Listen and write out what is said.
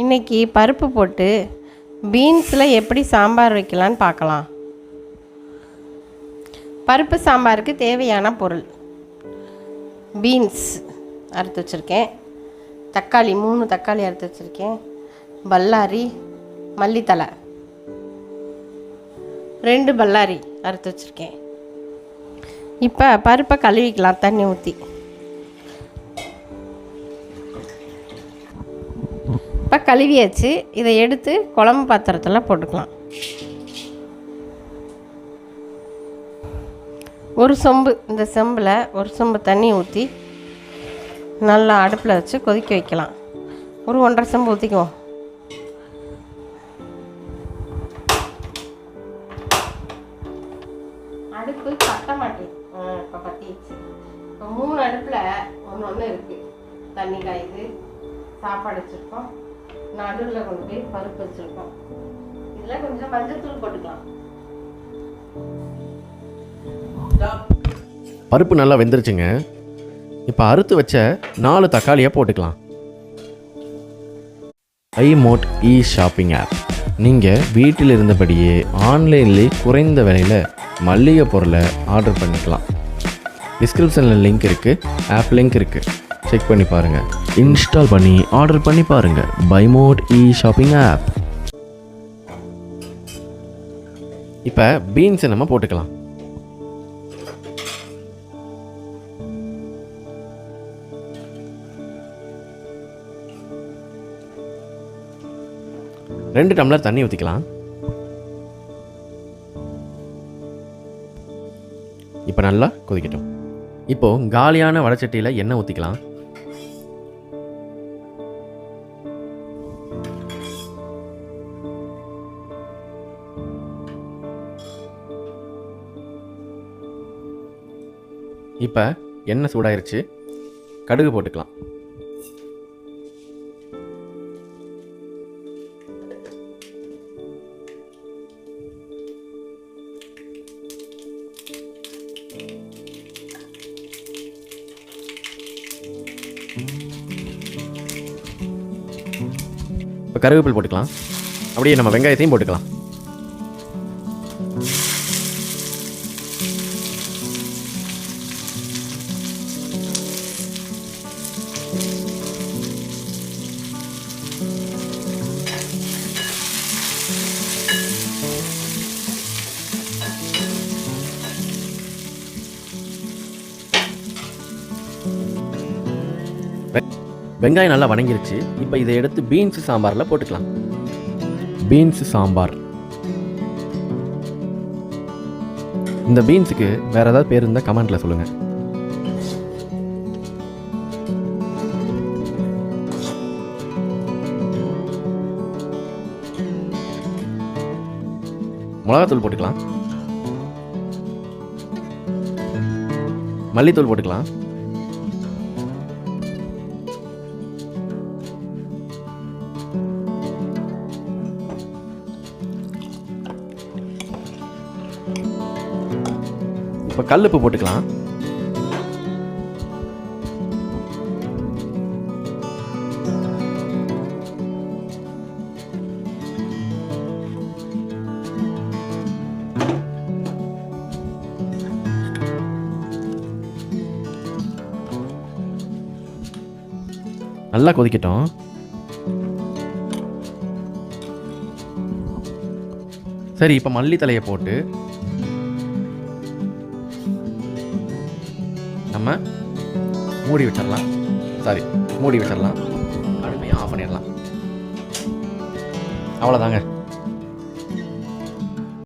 இன்னைக்கு பருப்பு போட்டு பீன்ஸில் எப்படி சாம்பார் வைக்கலான்னு பார்க்கலாம். பருப்பு சாம்பாருக்கு தேவையான பொருள். பீன்ஸ் அறுத்து வச்சுருக்கேன். தக்காளி மூணு தக்காளி அறுத்து வச்சுருக்கேன். பல்லாரி மல்லித்தலை. ரெண்டு பல்லாரி அறுத்து வச்சுருக்கேன். இப்போ பருப்பை கழுவிக்கலாம் தண்ணி ஊற்றி கழுவியாச்சு. இதை எடுத்து குழம்பு பாத்திரத்தில் போட்டுக்கலாம். ஒரு சொம்பு இந்த செம்பில் ஒரு சொம்பு தண்ணி ஊற்றி நல்லா அடுப்பில் வச்சு கொதிக்க வைக்கலாம். ஒரு ஒன்றரை செம்பு ஊற்றிக்குவோம் அடுப்பு பத்த மாட்டேன். இப்போ பற்றிச்சு இப்போ மூணு அடுப்பில் ஒன்று ஒன்று இருக்குது தண்ணி காயுது சாப்பாடு வச்சுருக்கோம். நடுவில் கொண்டு போய் பருப்பு வச்சுருக்கோம். இதில் கொஞ்சம் மஞ்சத்தூள் போட்டுக்கலாம். பருப்பு நல்லா வெந்துருச்சுங்க. இப்போ அறுத்து வச்ச நாலு தக்காளியை போட்டுக்கலாம். I mode e shopping app நீங்கள் வீட்டில் இருந்தபடியே ஆன்லைன்லேயே குறைந்த விலையில் மல்லிகை பொருளை ஆர்டர் பண்ணிக்கலாம். டிஸ்கிரிப்ஷனில் லிங்க் இருக்குது ஆப் லிங்க் இருக்குது செக் பண்ணி பாருங்கள் இன்ஸ்டால் பண்ணி ஆர்டர் பண்ணி பாருங்கள் by mode e shopping app இப்போ பீன்ஸை நம்ம போட்டுக்கலாம். ரெண்டு டம்ளர் தண்ணி ஊற்றிக்கலாம் இப்போ நல்லா கொதிக்கட்டும். இப்போ காலியான வடச்சட்டியில் எண்ணெய் ஊற்றிக்கலாம் இப்போ எண்ணெய் சூடாயிருச்சு. கடுகு போட்டுக்கலாம். இப்போ கருவேப்பில் போட்டுக்கலாம். அப்படியே நம்ம வெங்காயத்தையும் போட்டுக்கலாம். வெங்காயம் நல்லா வணங்கிருச்சு. இப்போ இதை எடுத்து பீன்ஸ் சாம்பாரில் போட்டுக்கலாம். பீன்ஸ் சாம்பார். இந்த பீன்ஸுக்கு வேற ஏதாவது பேர் இருந்தால் கமெண்ட்டில் சொல்லுங்க. மிளகாத்தூள் போட்டுக்கலாம். மல்லித்தூள் போட்டுக்கலாம். இப்போ கல்லுப்பு போட்டுக்கலாம். நல்லா கொதிக்கட்டும். சரி இப்போ மல்லி தலையை போட்டு நம்ம மூடி விட்டுடலாம் சாரி மூடி விட்டுடலாம் அடுப்பையும் ஆஃப் பண்ணிடலாம். அவ்வளோதாங்க